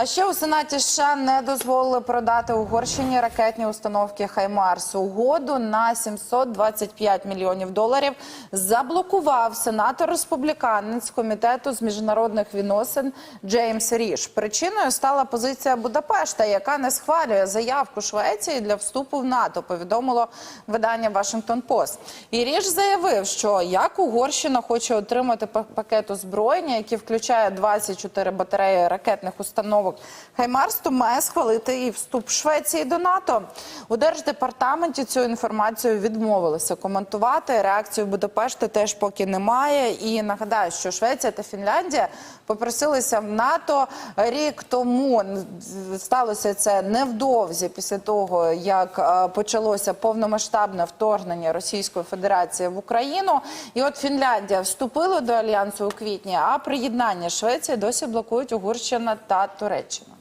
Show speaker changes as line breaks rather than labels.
А ще у Сенаті США не дозволили продати Угорщині ракетні установки Хаймарс. Угоду на 725 мільйонів доларів заблокував сенатор республіканець комітету з міжнародних відносин Джеймс Ріш. Причиною стала позиція Будапешта, яка не схвалює заявку Швеції для вступу в НАТО. Повідомило видання Вашингтон Пост. І Ріш заявив, що як Угорщина хоче отримати па- пакет озброєння, який включає 24 батареї ракетних установок Хаймарс, то має схвалити і вступ Швеції до НАТО. У держдепартаменті цю інформацію відмовилися коментувати. Реакцію Будапешта теж поки немає. І нагадаю, що Швеція та Фінляндія попросилися в НАТО рік тому. Сталося це невдовзі після того, як е, почалося повномасштабне вторгнення Російської Федерації в Україну. І от Фінляндія вступила до альянсу у квітні, а приєднання Швеції досі блокують Угорщина та Туреччина.